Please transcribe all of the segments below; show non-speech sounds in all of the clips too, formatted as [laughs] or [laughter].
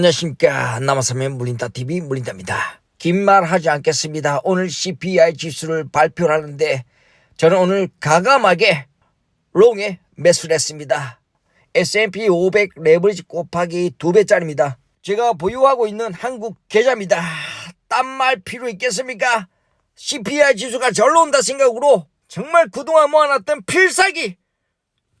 안녕하십니까. 남아사면 물린다TV 물린다입니다. 긴 말 하지 않겠습니다. 오늘 CPI 지수를 발표 하는데 저는 오늘 가감하게 롱에 매수를 했습니다. S&P 500 레버리지 곱하기 2배짜리입니다. 제가 보유하고 있는 한국 계좌입니다. 딴 말 필요 있겠습니까? CPI 지수가 절로 온다 생각으로 정말 그동안 모아놨던 필살기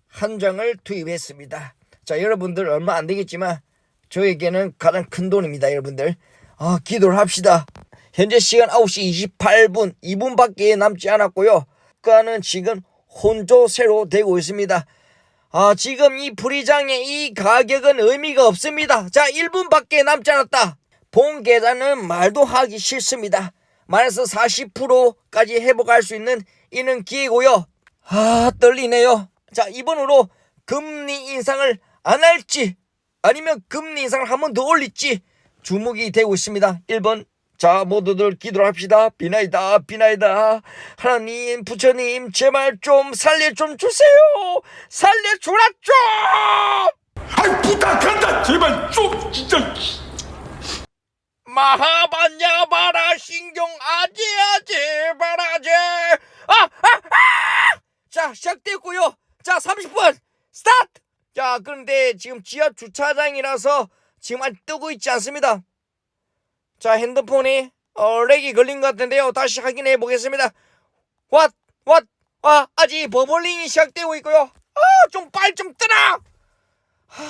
한 장을 투입했습니다. 자, 여러분들 얼마 안 되겠지만 저에게는 가장 큰 돈입니다, 여러분들. 아, 기도를 합시다. 현재 시간 9시 28분, 2분밖에 남지 않았고요. 가는 지금 혼조세로 되고 있습니다. 아, 지금 이 불이장의 이 가격은 의미가 없습니다. 자, 1분밖에 남지 않았다. 본 계좌는 말도 하기 싫습니다. 마이너스 40%까지 회복할 수 있는 이는 기회고요. 아, 떨리네요. 자, 이번으로 금리 인상을 안 할지 아니면 금리 인상을 한 번 더 올릴지 주목이 되고 있습니다. 1번. 자, 모두들 기도를 합시다. 비나이다, 비나이다. 하나님, 부처님, 제발 좀 살려 좀 주세요. 살려 주라 좀! 아이 부탁한다 제발 좀 진짜 마하반야 바라 신경 아지아지 바라지 아, 아, 아! 자 시작됐고요 자 30분 스타트 자 그런데 지금 지하 주차장이라서 지금 아직 뜨고 있지 않습니다 자 핸드폰이 어, 렉이 걸린 것 같은데요 다시 확인해 보겠습니다 왓 왓 아, 아직 버블링이 시작되고 있고요 아 좀 빨리 좀 뜨라 하,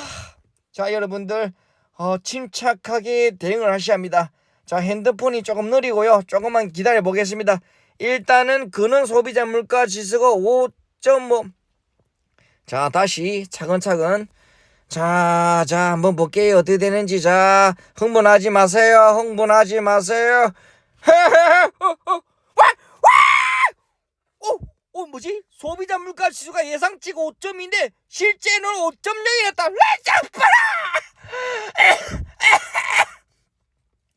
자 여러분들 어, 침착하게 대응을 하셔야 합니다. 자, 핸드폰이 조금 느리고요. 조금만 기다려 보겠습니다. 일단은 근원 소비자 물가 지수가 5.5. 자, 다시 차근차근. 자, 자, 한번 볼게요. 어떻게 되는지. 자, 흥분하지 마세요. 흥분하지 마세요. 어, 어, 와! 와! 어, 어, 뭐지? 소비자 물가 지수가 예상치가 5점인데 실제는 5.0이었다. 레츠 파라!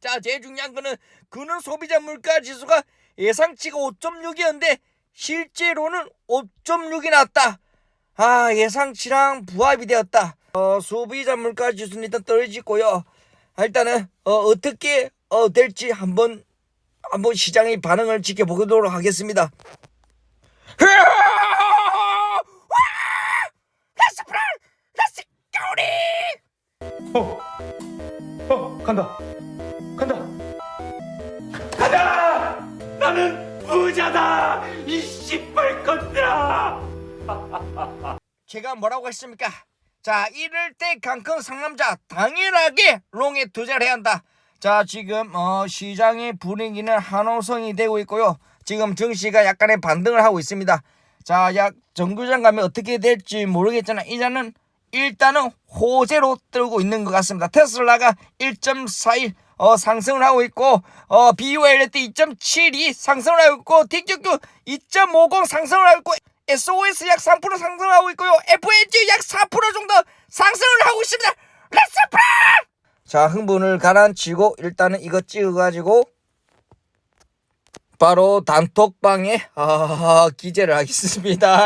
자, 제일 중요한 거는 그는 소비자 물가 지수가 예상치가 5.6이었는데 실제로는 5.6이 났다. 아, 예상치랑 부합이 되었다. 어, 소비자 물가 지수는 일단 떨어지고요. 아, 일단은 어, 어떻게 어, 될지 한번 한번 시장의 반응을 지켜보도록 하겠습니다. 어, 어 간다 간다 간다 나는 부자다 이 씨발 것들아 제가 뭐라고 했습니까? 자, 이럴 때 강큰 상남자 당연하게 롱에 투자를 해야 한다. 자, 지금 어, 시장의 분위기는 한호성이 되고 있고요. 지금 증시가 약간의 반등을 하고 있습니다. 자, 약 정규장 가면 어떻게 될지 모르겠잖아. 이자는 일단은 호재로 들고 있는 것 같습니다. 테슬라가 1.41 어, 상승을 하고 있고 어, BULT 2.72 상승을 하고 있고 틱톡도 2.50 상승을 하고 있고 SOS 약 3% 상승하고 있고요. FNG 약 4% 정도 상승을 하고 있습니다. 렛츠 플레이! 자, 흥분을 가라앉히고 일단은 이거 찍어 가지고 바로 단톡방에 아, 기재를 하겠습니다.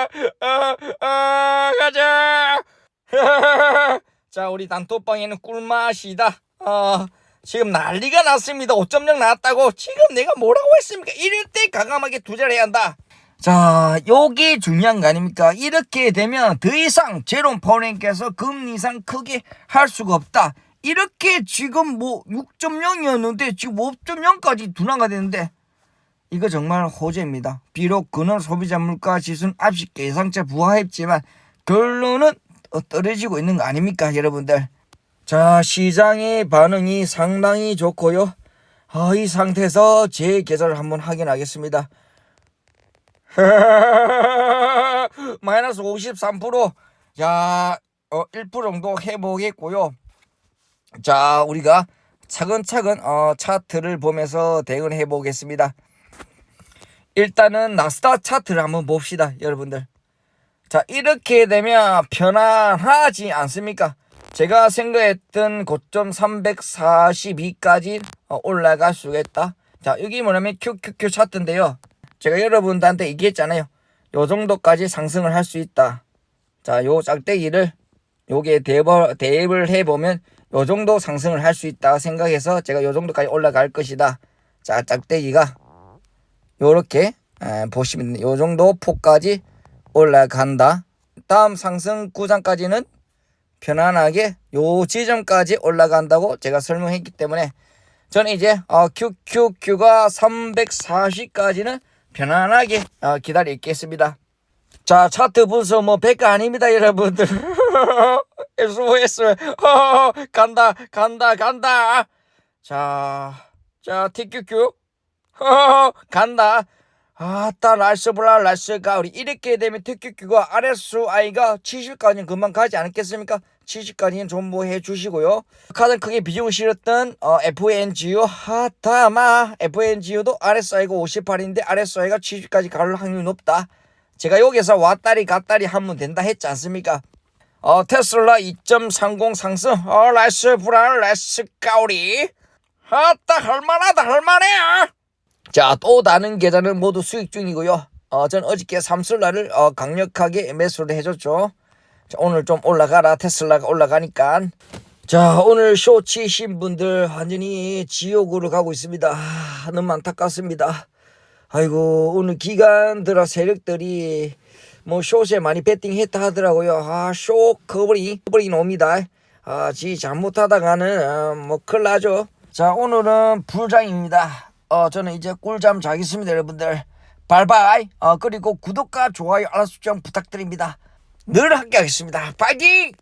아, [laughs] 아, 가자. [laughs] 자, 우리 단톡방에는 꿀맛이다. 아, 지금 난리가 났습니다. 5.0 나왔다고. 지금 내가 뭐라고 했습니까? 이럴 때 과감하게 투자를 해야 한다. 자, 요게 중요한 거 아닙니까? 이렇게 되면 더 이상 제롬 파워랭께서 금리 인상 크게 할 수가 없다. 이렇게 지금 뭐 6.0이었는데 지금 5.0까지 둔화가 되는데 이거 정말 호재입니다. 비록 근원 소비자 물가 지수는 앞시 예상치 부하했지만 결론은 어, 떨어지고 있는 거 아닙니까, 여러분들? 자, 시장의 반응이 상당히 좋고요. 아, 이 상태에서 제 계좌를 한번 확인하겠습니다. [laughs] 마이너스 53%. 자, 어, 1% 정도 회복했고요. 자, 우리가 차근차근 어, 차트를 보면서 대응을 해보겠습니다. 일단은 나스닥 차트를 한번 봅시다, 여러분들. 자, 이렇게 되면 편안하지 않습니까? 제가 생각했던 고점 342까지 어, 올라갈 수가 있다. 자, 여기 뭐냐면 QQQ 차트인데요. 제가 여러분들한테 얘기했잖아요. 요 정도까지 상승을 할 수 있다. 자, 요 짝대기를 요게 대입을, 대입을 해보면 요 정도 상승을 할 수 있다 생각해서 제가 요 정도까지 올라갈 것이다. 자, 짝대기가 요렇게 에, 보시면 요 정도 폭까지 올라간다. 다음 상승 구간까지는 편안하게 요 지점까지 올라간다고 제가 설명했기 때문에 저는 이제 어, QQQ가 340까지는 편안하게 어, 기다리겠습니다. 자 차트 분석 뭐 100가 아닙니다 여러분들. [laughs] SOS 어, [laughs] 간다 간다 간다. 자 자 TQQ 어, 간다 아따 라스브라 라스가 우리 이렇게 되면 TQQ가 RSI가 70까지는 금방 가지 않겠습니까 70까지는 존버해 주시고요 가장 크게 비중을 실었던 어, FNGU 하타마 FNGU도 RSI가 58인데 RSI가 70까지 갈 확률이 높다 제가 여기서 왔다리 갔다리 하면 된다 했지 않습니까? 어, 테슬라 2.30 상승, 어, 라스 브라 라스 까우리. 아따, 할만하다, 할만해! 자, 또 다른 계좌는 모두 수익 중이고요. 어, 전 어저께 삼슬라를 어, 강력하게 매수를 해줬죠. 자, 오늘 좀 올라가라, 테슬라가 올라가니까. 자, 오늘 쇼 치신 분들 완전히 지옥으로 가고 있습니다. 아, 너무 안타깝습니다. 아이고 오늘 기간 들어 세력들이 뭐 숏에 많이 베팅했다 하더라고요. 아 쇼 커버리 커버리 옵니다. 아 지 잘못하다가는 아, 뭐 큰일 나죠. 자 오늘은 불장입니다. 어 저는 이제 꿀잠 자겠습니다 여러분들. 발바이. 어 그리고 구독과 좋아요 알람 설정 부탁드립니다. 늘 함께 하겠습니다. 파이팅!